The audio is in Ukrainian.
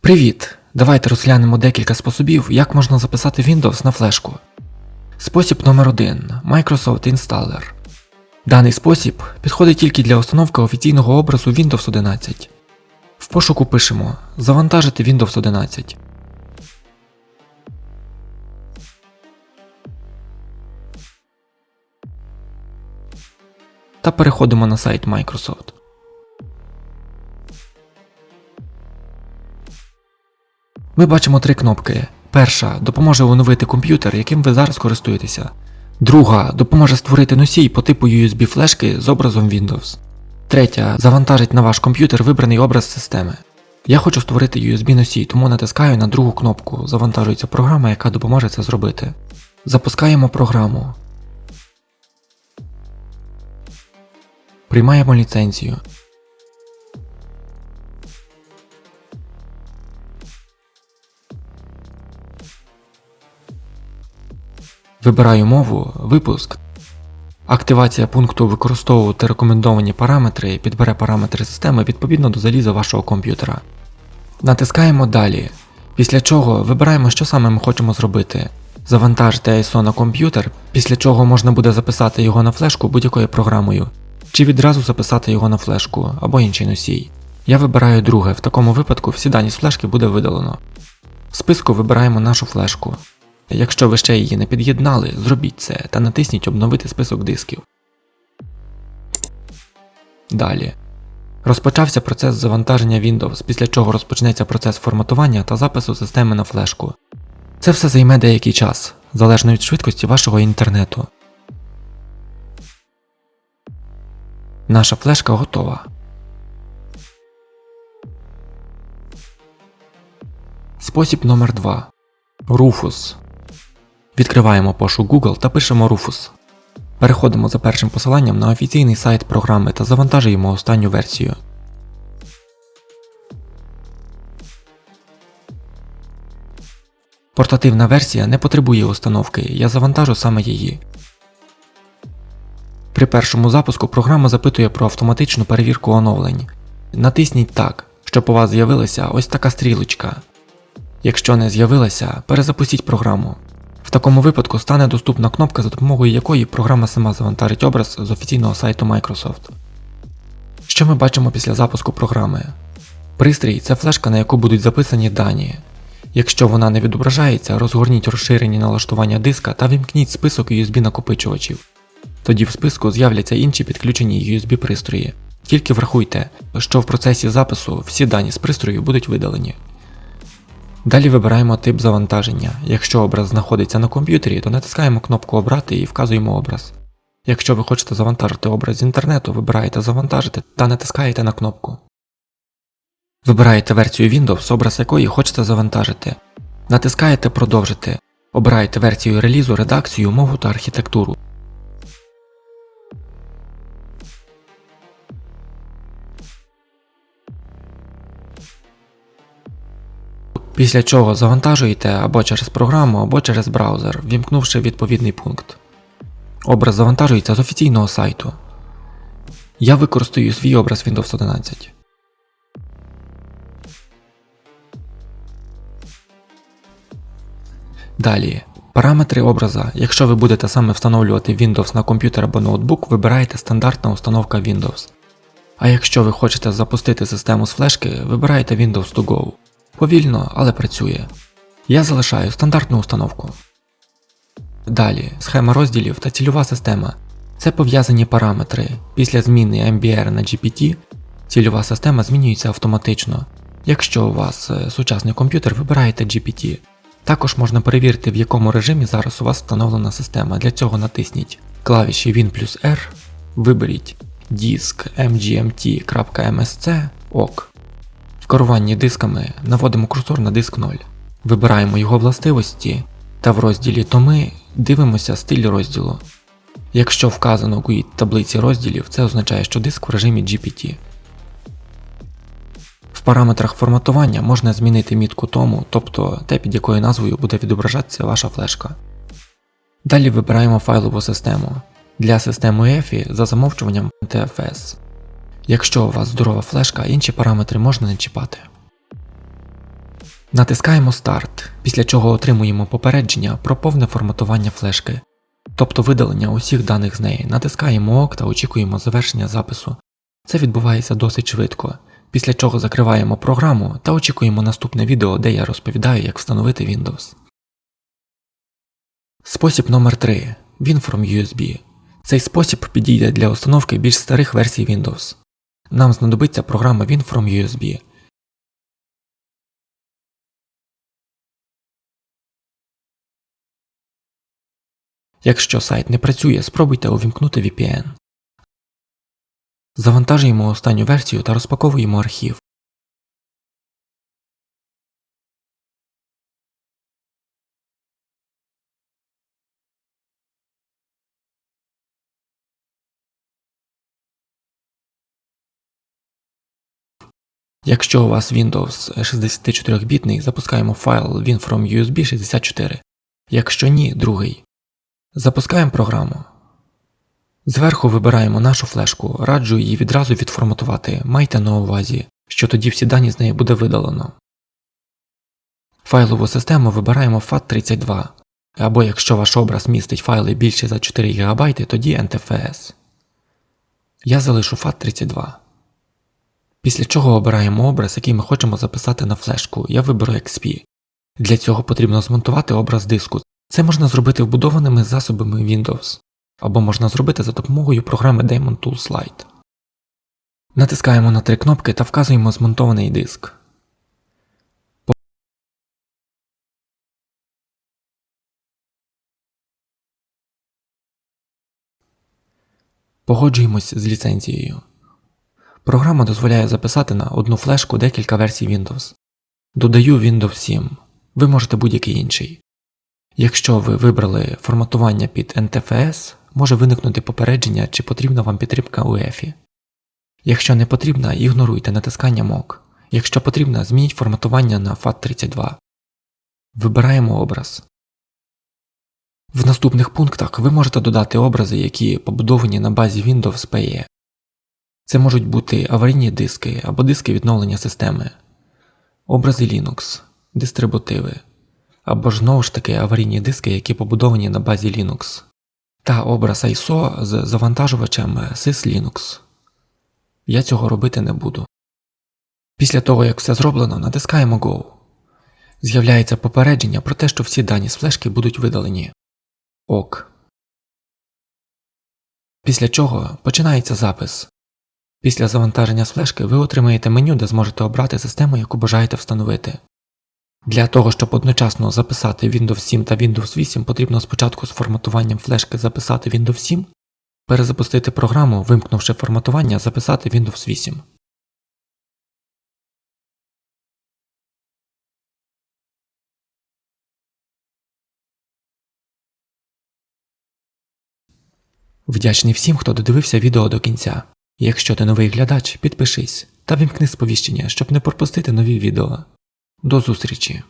Привіт! Давайте розглянемо декілька способів, як можна записати Windows на флешку. Спосіб номер 1 Microsoft Installer. Даний спосіб підходить тільки для установки офіційного образу Windows 11. В пошуку пишемо Завантажити Windows 11. Та переходимо на сайт Microsoft. Ми бачимо три кнопки. Перша допоможе оновити комп'ютер, яким ви зараз користуєтеся. Друга допоможе створити носій по типу USB флешки з образом Windows. Третя завантажить на ваш комп'ютер вибраний образ системи. Я хочу створити USB носій, тому натискаю на другу кнопку. Завантажується програма, яка допоможе це зробити. Запускаємо програму. Приймаємо ліцензію. Вибираю мову, випуск. Активація пункту використовувати рекомендовані параметри підбере параметри системи відповідно до заліза вашого комп'ютера. Натискаємо Далі, після чого вибираємо, що саме ми хочемо зробити. Завантажити ISO на комп'ютер, після чого можна буде записати його на флешку будь-якою програмою, чи відразу записати його на флешку або інший носій. Я вибираю друге, в такому випадку всі дані з флешки буде видалено. В списку вибираємо нашу флешку. Якщо ви ще її не під'єднали, зробіть це та натисніть Обновити список дисків. Далі. Розпочався процес завантаження Windows, після чого розпочнеться процес форматування та запису системи на флешку. Це все займе деякий час, залежно від швидкості вашого інтернету. Наша флешка готова. Спосіб номер 2 Rufus. Відкриваємо пошук Google та пишемо Rufus. Переходимо за першим посиланням на офіційний сайт програми та завантажуємо останню версію. Портативна версія не потребує установки, я завантажу саме її. При першому запуску програма запитує про автоматичну перевірку оновлень. Натисніть так, щоб у вас з'явилася ось така стрілочка. Якщо не з'явилася, перезапустіть програму. В такому випадку стане доступна кнопка, за допомогою якої програма сама завантажить образ з офіційного сайту Microsoft. Що ми бачимо після запуску програми? Пристрій це флешка, на яку будуть записані дані. Якщо вона не відображається, розгорніть розширені налаштування диска та вімкніть список USB накопичувачів. Тоді в списку з'являться інші підключені USB пристрої. Тільки врахуйте, що в процесі запису всі дані з пристрою будуть видалені. Далі вибираємо тип завантаження. Якщо образ знаходиться на комп'ютері, то натискаємо кнопку Обрати і вказуємо образ. Якщо ви хочете завантажити образ з інтернету, вибираєте Завантажити та натискаєте на кнопку. Вибираєте версію Windows, образ якої хочете завантажити. Натискаєте Продовжити. Обираєте версію релізу, редакцію, мову та архітектуру. Після чого завантажуєте або через програму, або через браузер, вімкнувши відповідний пункт. Образ завантажується з офіційного сайту. Я використаю свій образ Windows 11. Далі. Параметри образа. Якщо ви будете саме встановлювати Windows на комп'ютер або ноутбук, вибираєте стандартна установка Windows. А якщо ви хочете запустити систему з флешки, вибираєте Windows to Go. Повільно, але працює. Я залишаю стандартну установку. Далі схема розділів та цільова система. Це пов'язані параметри. Після зміни MBR на GPT цільова система змінюється автоматично. Якщо у вас е, сучасний комп'ютер, вибираєте GPT. Також можна перевірити, в якому режимі зараз у вас встановлена система. Для цього натисніть клавіші Win плюс R, виберіть disk mgmt.msc ОК керуванні дисками наводимо курсор на диск 0, вибираємо його властивості та в розділі Томи дивимося стиль розділу. Якщо вказано у таблиці розділів, це означає, що диск в режимі GPT. В параметрах форматування можна змінити мітку тому, тобто те, під якою назвою буде відображатися ваша флешка. Далі вибираємо файлову систему. Для системи EFI за замовчуванням TFS. Якщо у вас здорова флешка, інші параметри можна не чіпати. Натискаємо Старт, після чого отримуємо попередження про повне форматування флешки, тобто видалення усіх даних з неї. Натискаємо ОК та очікуємо завершення запису. Це відбувається досить швидко, після чого закриваємо програму та очікуємо наступне відео, де я розповідаю, як встановити Windows. Спосіб номер 3 WinFrom USB. Цей спосіб підійде для установки більш старих версій Windows. Нам знадобиться програма WinFrom USB. Якщо сайт не працює, спробуйте увімкнути VPN. Завантажуємо останню версію та розпаковуємо архів. Якщо у вас Windows 64-бітний, запускаємо файл WinFromUSB 64. Якщо ні, другий. Запускаємо програму. Зверху вибираємо нашу флешку, раджу її відразу відформатувати, майте на увазі, що тоді всі дані з неї буде видалено. Файлову систему вибираємо FAT32, або якщо ваш образ містить файли більше за 4 ГБ, тоді NTFS. Я залишу FAT32. Після чого обираємо образ, який ми хочемо записати на флешку. Я виберу XP. Для цього потрібно змонтувати образ диску. Це можна зробити вбудованими засобами Windows, або можна зробити за допомогою програми Daemon Tools Lite. Натискаємо на три кнопки та вказуємо змонтований диск. Погоджуємось з ліцензією. Програма дозволяє записати на одну флешку декілька версій Windows. Додаю Windows 7. Ви можете будь-який інший. Якщо ви вибрали форматування під NTFS, може виникнути попередження, чи потрібна вам підтримка UEFI. Якщо не потрібна, ігноруйте натискання MOK. Якщо потрібно, змініть форматування на FAT32. Вибираємо образ. В наступних пунктах ви можете додати образи, які побудовані на базі Windows PE. Це можуть бути аварійні диски або диски відновлення системи, образи Linux, дистрибутиви, або ж знову ж таки аварійні диски, які побудовані на базі Linux, та образ ISO з завантажувачем SysLinux. Я цього робити не буду. Після того, як все зроблено, натискаємо Go. З'являється попередження про те, що всі дані з флешки будуть видалені. ОК. Після чого починається запис. Після завантаження з флешки ви отримаєте меню, де зможете обрати систему, яку бажаєте встановити. Для того, щоб одночасно записати Windows 7 та Windows 8, потрібно спочатку з форматуванням флешки записати Windows 7, перезапустити програму, вимкнувши форматування, записати Windows 8. Вдячний всім, хто додивився відео до кінця. Якщо ти новий глядач, підпишись та вімкни сповіщення, щоб не пропустити нові відео. До зустрічі!